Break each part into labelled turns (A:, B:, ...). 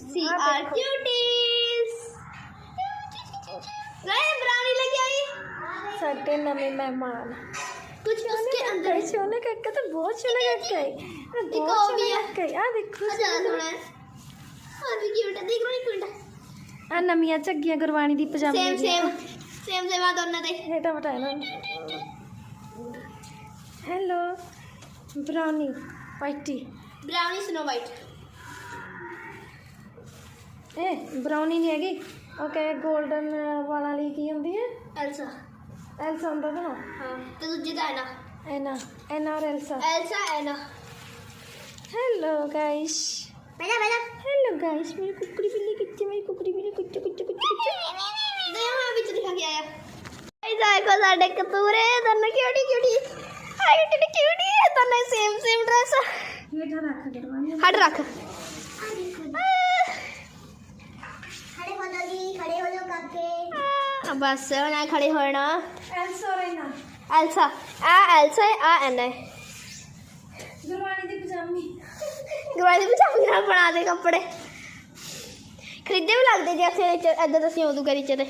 A: C R cuties गए brownie लगी आई।
B: सटे नमी मेहमान।
A: कुछ उसके अंदर।
B: सोने
A: का
B: तो
A: बहुत सोने
B: का
A: कई
B: देखो भी है आ
A: देखो। अच्छा थोड़ा। और भी क्यूट है। देख रही क्यूट आ
B: हाँ, नमिया चग्गिया गुरवाणी दी पजामे
A: सेम सेम सेम सेम आ दोनों दे
B: हेटा बटाया ना। Hello brownie whitey
A: brownie snow white
B: ਇਹ ਬਰਾਉਨੀ ਨਹੀਂ ਹੈਗੀ? ਓਕੇ 골ਡਨ ਵਾਲਾਂ ਲਈ ਕੀ ਹੁੰਦੀ ਹੈ?
A: ਐਲਸਾ
B: ਐਲਸਾ ਹੁੰਦਾ
A: ਨਾ? ਹਾਂ ਤੇ ਦੂਜੀ ਦਾ ਐਨਾ।
B: ਐਨਾ ਐਨਾ ਔਰ ਐਲਸਾ
A: ਐਲਸਾ ਐਨਾ।
B: ਹੈਲੋ ਗਾਇਸ
A: ਬੈਠਾ ਬੈਠਾ
B: ਹੈਲੋ ਗਾਇਸ ਮੇਰੀ ਕੁੱਕੜੀ ਬਿੱਲੀ ਕਿੱਥੇ? ਮੇਰੀ ਕੁੱਕੜੀ ਬਿੱਲੀ ਕੁੱਤੇ ਕੁੱਤੇ ਕੁੱਤੇ ਕੁੱਤੇ
A: ਦੇ ਹਾਂ ਵਿੱਚ ਦਿਖਾ ਕੇ ਆਇਆ। ਗਾਇਸ ਆਇਕੋ ਸਾਡੇ ਕਤੂਰੇ ਦਨ cutie cutie hi cutie cutie ਦਨ same same dress
B: ਹਟ ਰੱਖ
C: ਹਟ ਰੱਖ। ਬਸ ਹੁਣ ਆ ਖੜੇ
A: ਹੋਣਾ ਐਲਸਾ ਰਹਿਣਾ ਐਲਸਾ ਆ
B: ਐਲਸਾ ਆ ਐਨਾ ਗੁਰਵਾਨੀ ਦੀ ਪਜਾਮੀ।
A: ਗੁਰਵਾਨੀ ਦੀ ਪਜਾਮੀ ਨਾਲ ਬਣਾ ਕੱਪੜੇ। ਖਰੀਦੇ ਵੀ ਲੱਗਦੇ ਜੇ ਅਸੀਂ ਇਦਾਂ ਤੁਸੀਂ ਉਦੋਂ ਕਰੀ ਚਦੇ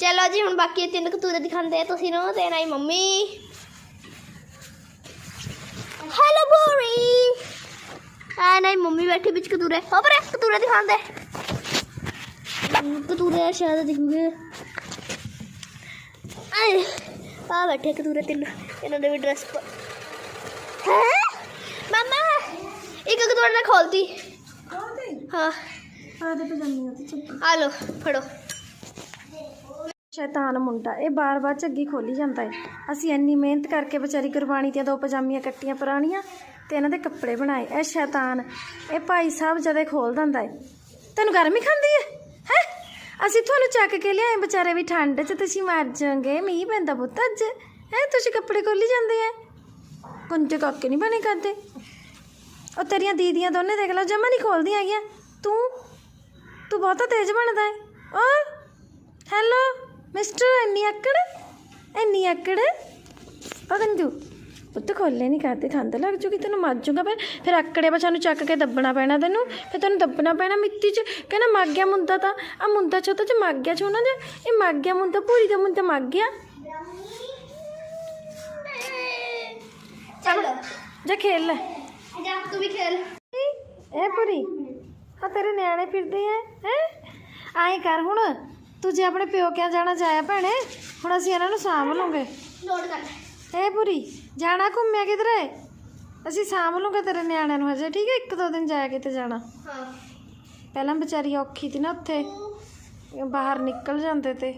A: ਚਲੋ ਜੀ ਹੁਣ ਬਾਕੀ ਤਿੰਨ ਕਤੂਰੇ ਦਿਖਾਉਂਦੇ ਤੁਸੀਂ ਨੂੰ ਤੇ ਨਾਈ ਮੰਮੀ। ਹੈਲੋ ਬੋਰੀ। ਆ ਨਾਈ ਮੰਮੀ ਬੈਠੀ ਵਿੱਚ ਕਤੂਰੇ। ਹੋ ਪਰੇ ਕਤੂਰੇ ਦਿਖਾਉਂਦੇ। ਕਤੂਰੇ ਸ਼ਾਇਦ ਦਿਖੂਗੇ। ਆਏ ਆ ਬੈਠੇ ਕਤੂਰੇ ਤਿੰਨ, ਇਹਨਾਂ ਦੇ ਵੀ ਡਰੈਸ ਹੈ? ਮਮਾ, ਇੱਕ ਕਤੂਰਾ ਨੇ ਖੋਲਤੀ।
B: ਕੋਤੇ
A: ਹਾਂ।
B: ਆ ਦੇ ਪਜਾਮੀ ਉਹਦੀ ਚੱਕੀ
A: ਆ ਲੋ ਫੜੋ।
B: ਸ਼ੈਤਾਨ ਮੁੰਡਾ, ਇਹ ਬਾਰ-ਬਾਰ ਝੱਗੀ ਖੋਲੀ ਜਾਂਦਾ ਹੈ ਅਸੀਂ ਇੰਨੀ ਮਿਹਨਤ ਕਰਕੇ ਵਿਚਾਰੀ ਗੁਰਬਾਣੀ ਦੀਆਂ ਦੋ ਪਜਾਮੀਆਂ ਕੱਟੀਆਂ ਪੁਰਾਣੀਆਂ ਤੇ ਇਹਨਾਂ ਦੇ ਕੱਪੜੇ ਬਣਾਏ। ਇਹ ਸ਼ੈਤਾਨ, ਇਹ ਭਾਈ ਸਾਹਿਬ ਜਦੇ ਖੋਲ ਦਿੰਦਾ ਹੈ ਤੈਨੂੰ ਗਰਮੀ ਖਾਂਦੀ ਹੈ ਹੈ ਅਸੀਂ ਤੁਹਾਨੂੰ ਚੱਕ ਕੇ ਲਿਆਏ, ਵਿਚਾਰੇ ਵੀ ਠੰਡ 'ਚ ਤੁਸੀਂ ਮਰ ਜਾਓਗੇ, ਮੀਂਹ ਪੈਂਦਾ ਪੁੱਤ ਅੱਜ। ਹੈ, ਤੁਸੀਂ ਕੱਪੜੇ ਖੋਲੀ ਜਾਂਦੇ ਆ। ਕੁੰਜੇ ਕਾਕੇ ਨਹੀਂ ਬਣੇ ਕਰਦੇ ਉਹ ਤੇਰੀਆਂ ਦੀਦੀਆਂ ਦੋਨੇ ਦੇਖ ਲਓ, ਜਮਾ ਨਹੀਂ ਖੋਲਦੀਆਂ ਹੈਗੀਆਂ। ਤੂੰ ਤੂੰ ਬਹੁਤਾ ਤੇਜ਼ ਬਣਦਾ ਹੈ। ਓ ਹੈਲੋ ਮਿਸਟਰ ਇੰਨੀ ਅਕੜ ਇੰਨੀ ਅਕੜ ਪਗੰਜੂ ਪੁੱਤ ਖੋਲੇ ਨਹੀਂ ਕਰਦੇ ਠੰਡ ਲੱਗ ਜੂਗੀ ਤੈਨੂੰ ਮਰ ਜੂਗਾ ਫਿਰ ਫਿਰ ਅਕੜੇ ਬਚਾ ਨੂੰ ਚੱਕ ਕੇ ਦੱਬਣਾ ਪੈਣਾ ਤੈਨੂੰ ਫਿਰ ਤੈਨੂੰ ਦੱਬਣਾ ਪੈਣਾ ਮਿੱਟੀ 'ਚ ਕਹਿੰਦਾ ਮੱਗ ਗਿਆ ਮੁੰਡਾ ਤਾਂ ਆ ਮੁੰਡਾ ਛੋਟਾ ਚ ਮੱਗ ਗਿਆ ਛੋਣਾ ਜੇ ਇਹ ਮੱਗ ਗਿਆ ਮੁੰਡਾ ਪੂਰੀ ਦਾ ਮੁੰਡਾ ਮੱਗ ਗਿਆ।
A: ਚਲੋ
B: ਜਾ ਖੇਲ ਲੈ।
A: ਜਾ ਤੂੰ ਵੀ ਖੇਲ।
B: ਇਹ ਪੂਰੀ ਆ ਤੇਰੇ ਨਿਆਣੇ ਫਿਰਦੇ ਐ ਹੈ? ਆਏ ਕਰ ਹੁਣ ਤੂੰ ਜੇ ਆਪਣੇ ਪਿਓ ਕਿਆ ਜਾਣਾ ਜਾਇਆ ਭੈਣੇ ਹੁਣ ਅਸੀਂ ਇਹਨਾਂ ਨੂੰ ਸਾਂਭ ਲਵਾਂਗੇ
A: ਲੋਡ ਕਰ
B: ਇਹ ਪੂਰੀ ਜਾਣਾ ਘੁੰਮਿਆ ਕਿਧਰੇ ਅਸੀਂ ਸਾਂਭ ਲਵਾਂਗੇ ਤੇਰੇ ਨਿਆਣਿਆਂ ਨੂੰ ਹਜੇ ਠੀਕ ਹੈ ਇੱਕ ਦੋ ਦਿਨ ਜਾਇਆ ਕਿਤੇ ਜਾਣਾ
A: ਹਾਂ
B: ਪਹਿਲਾਂ ਵਿਚਾਰੀ ਔਖੀ ਤੀ ਨਾ ਉੱਥੇ ਬਾਹਰ ਨਿਕਲ ਜਾਂਦੇ ਤੇ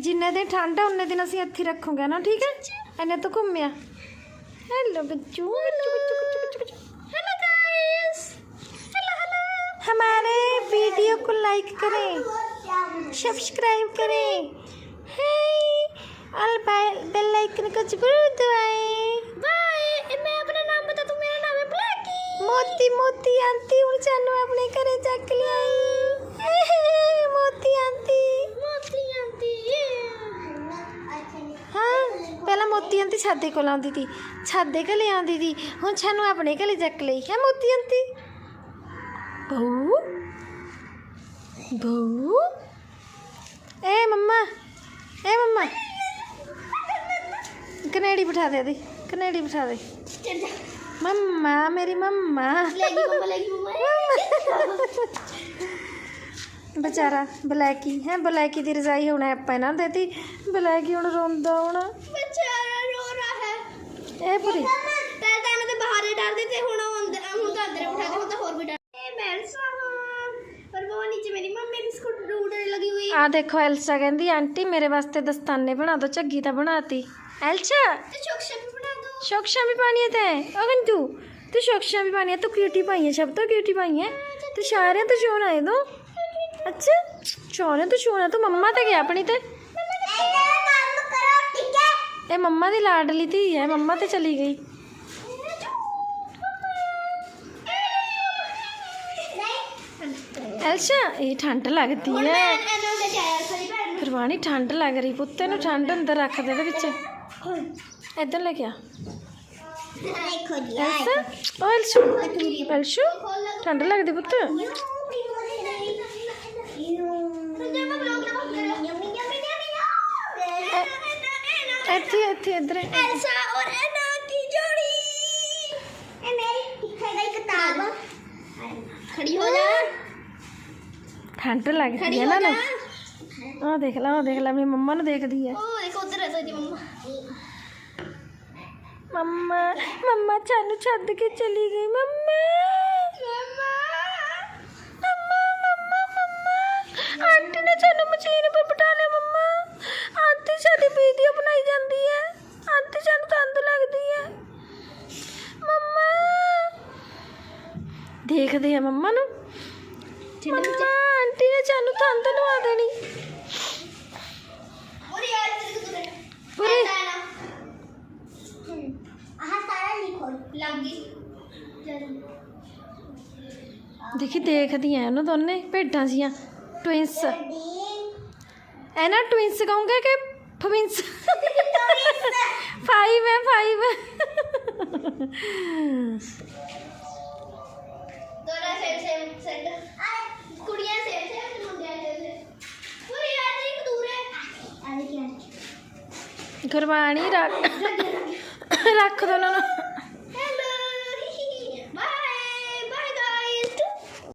B: ਜਿੰਨੇ ਦਿਨ ਠੰਡ ਆ ਉਨੇ ਦਿਨ ਅਸੀਂ ਇੱਥੇ ਹੀ ਰੱਖੂਗੇ ਨਾ ਠੀਕ ਹੈ ਐਨੇ ਤੋਂ ਘੁੰਮਿਆ ਹੈਲੋ ਬੱਚੂ ਬੱਚੂ ਬੱਚੂ ਬੱਚੂ ਬੱਚੂ
A: हेलो गाइस हेलो हेलो
B: हमारे वीडियो को लाइक करें सब्सक्राइब करें हाय और बेल आइकन को जरूर दबाएं
A: बाय मैं अपना नाम बता दूं मेरा नाम है ब्लैकी
B: ਮੋਤੀ ਮੋਤੀ ਆਂਟੀ ਹੁਣ ਸਾਨੂੰ ਆਪਣੇ ਘਰੇ ਚੱਕ ਲਿਆਈ ਮੋਤੀ ਆਂਟੀ
A: मोती आंटी
B: ਹਾਂ ਪਹਿਲਾਂ ਮੋਤੀ ਆਂਟੀ ਛਾਦੇ ਕੋਲ ਆਉਂਦੀ ਸੀ ਛਾਦੇ ਘਲੇ ਆਉਂਦੀ ਸੀ ਹੁਣ ਸਾਨੂੰ ਆਪਣੇ ਘਰੇ ਚੱਕ ਲਈ ਹੈ ਮੋਤੀ ਆਂਟੀ ਬਹੂ ਬਹੂ ਏ ਮੰਮਾ ਏ ਮੰਮਾ ਕਨੇਡੀ ਬਿਠਾ ਦੇ ਦੀ ਕਨੇਡੀ ਬਿਠਾ ਦੇ
A: चल जा
B: ਮੰਮਾ ਮੇਰੀ ਮੰਮਾ
A: लेगी मम्मा लेगी मम्मा
B: बेचारा ਬਲੈਕੀ ਹੈ ਬਲੈਕੀ ਦੀ ਰਜ਼ਾਈ ਹੁਣ ਆਪਾਂ ਇਹਨਾਂ ਨੂੰ ਦੇਤੀ ਬਲੈਕੀ ਹੁਣ ਰੋਂਦਾ ਹੁਣ
A: बेचारा रो रहा है
B: ਇਹ ਪੂਰੀ
A: पहले तो इन्हें बाहर ही डाल देते हुन अंदर हुन तो अंदर उठा दे हुन तो और भी डाल ए मेरसा पर वो नीचे मेरी मम्मी बिस्कुट ढूंढने लगी हुई
B: ਆ ਦੇਖੋ ਐਲਸਾ ਕਹਿੰਦੀ ਆਂਟੀ ਮੇਰੇ ਵਾਸਤੇ ਦਸਤਾਨੇ ਬਣਾ ਦਿਓ ਝੱਗੀ ਤਾਂ ਬਣਾਤੀ ਐਲਸਾ
A: तो चोकशा भी बना दो
B: ਸ਼ੋਕਸ਼ਾਂ ਵੀ ਪਾਣੀਆਂ ਤੇ ਅਗਨ ਤੂੰ ਤੂੰ ਸ਼ੋਕਸ਼ਾਂ ਵੀ ਪਾਣੀਆਂ ਤੂੰ ਕਿਊਟੀ ਪਾਈਆਂ ਸਭ ਤੋਂ ਕਿਊਟੀ ਪਾਈਆਂ ਤੂੰ ਸਾਰਿਆਂ ਤੋਂ ਚੋਣ ਆਏ ਦੋ ਅੱਛਾ ਸਾਰਿਆਂ ਤੋਂ ਚੋਣ ਆ ਤੂੰ ਮੰਮਾ ਤੇ ਗਿਆ ਆਪਣੀ ਤੇ
C: काम करो ठीक है
B: ਇਹ ਮੰਮਾ ਦੀ ਲਾਡਲੀ ਧੀ ਹੈ ਮੰਮਾ ਤੇ ਚਲੀ ਗਈ ਐਲਸਾ ਇਹ ਠੰਡ ਲੱਗਦੀ
A: हुन
B: ਹੈ
A: मैं एनो लेके आया सारी भैन
B: ਕਰਵਾਣੀ ਠੰਡ ਲੱਗ ਰਹੀ ਪੁੱਤੇ ਨੂੰ ਠੰਡ ਅੰਦਰ ਰੱਖ ਦੇ ਇਹਦੇ ਵਿੱਚ ਇੱਧਰ ਲੈ ਕੇ
A: ਅਲਸ਼ੂ
B: ਠੰਡ ਲੱਗਦੀ ਪੁੱਤ। ਇੱਥੇ ਇੱਥੇ ਇੱਧਰ।
A: ਐਲਸਾ ਔਰ ਐਨਾ ਦੀ ਜੋੜੀ?
C: ਇਹ ਮੇਰੀ ਇੱਥੇ ਕਿਤਾਬ।
A: ਖੜੀ ਹੋ ਜਾ।
B: ਠੰਡ ਲੱਗਦੀ ਹੈ ਨਾ ਨਾ ਆ ਦੇਖ ਲੈ ਆ ਦੇਖ ਲੈ ਮੇਰੀ ਮੰਮਾ ਨੂੰ ਦੇਖਦੀ ਹੈ
A: ਮੰਮਾ
B: ਮੰਮਾ ਮੰਮਾ ਛੱਡ ਕੇ ਚਲੀ ਗਈ ਮੰਮਾ। ਮੰਮਾ ਮੰਮਾ ਮੰਮਾ। ਆਂਟੀ ਨੇ ਸਾਨੂੰ ਮਸ਼ੀਨ 'ਤੇ ਬਿਠਾ ਲਿਆ ਮੰਮਾ। ਆਂਟੀ ਸਾਡੀ ਵੀਡੀਓ ਬਣਾਈ ਜਾਂਦੀ ਹੈ। ਆਂਟੀ ਸਾਨੂੰ ਤੰਦ ਲੱਗਦੀ ਹੈ। ਮੰਮਾ। ਦੇਖਦੇ ਆ ਮੰਮਾ ਨੂੰ। ਮੰਮਾ ਆਂਟੀ ਨੇ ਸਾਨੂੰ ਤੰਦ ਲਵਾ ਦੇਣੀ
A: ਔਰ ਯਾਰ ਤੇਰੇ ਕੋਲ
B: ਪੂਰੀ
C: ਆਹ ਸਾਰਾ ਲਿਖੋ
A: ਲੱਗ ਗਈ ਚੱਲ
B: ਦੇਖੀ ਦੇਖਦੀ ਆ ਉਹਨੂੰ ਦੋਨੇ ਭੇਡਾਂ ਸੀਆਂ ਟਵਿੰਸ
C: ਡੀ
B: ਇਹ ਨਾ ਟਵਿੰਸ ਕਹੋਗੇ ਕਿ ਫਵਿੰਸ ਫਾਈਵ ਹੈ ਫਾਈਵ
A: ਦੋਰਾ ਸੇਮ ਸੇਮ ਸੈਟ ਕੁੜੀਆਂ ਸੇਮ ਸੇਮ ਤੇ ਮੁੰਡਿਆਂ ਸੇਮ ਸੇਮ ਪੂਰੀ ਰਾਤ ਇੱਕ ਦੂਰ ਹੈ
B: ਰੱਖ ਰੱਖ ਦੋ ਉਹਨਾਂ ਨੂੰ।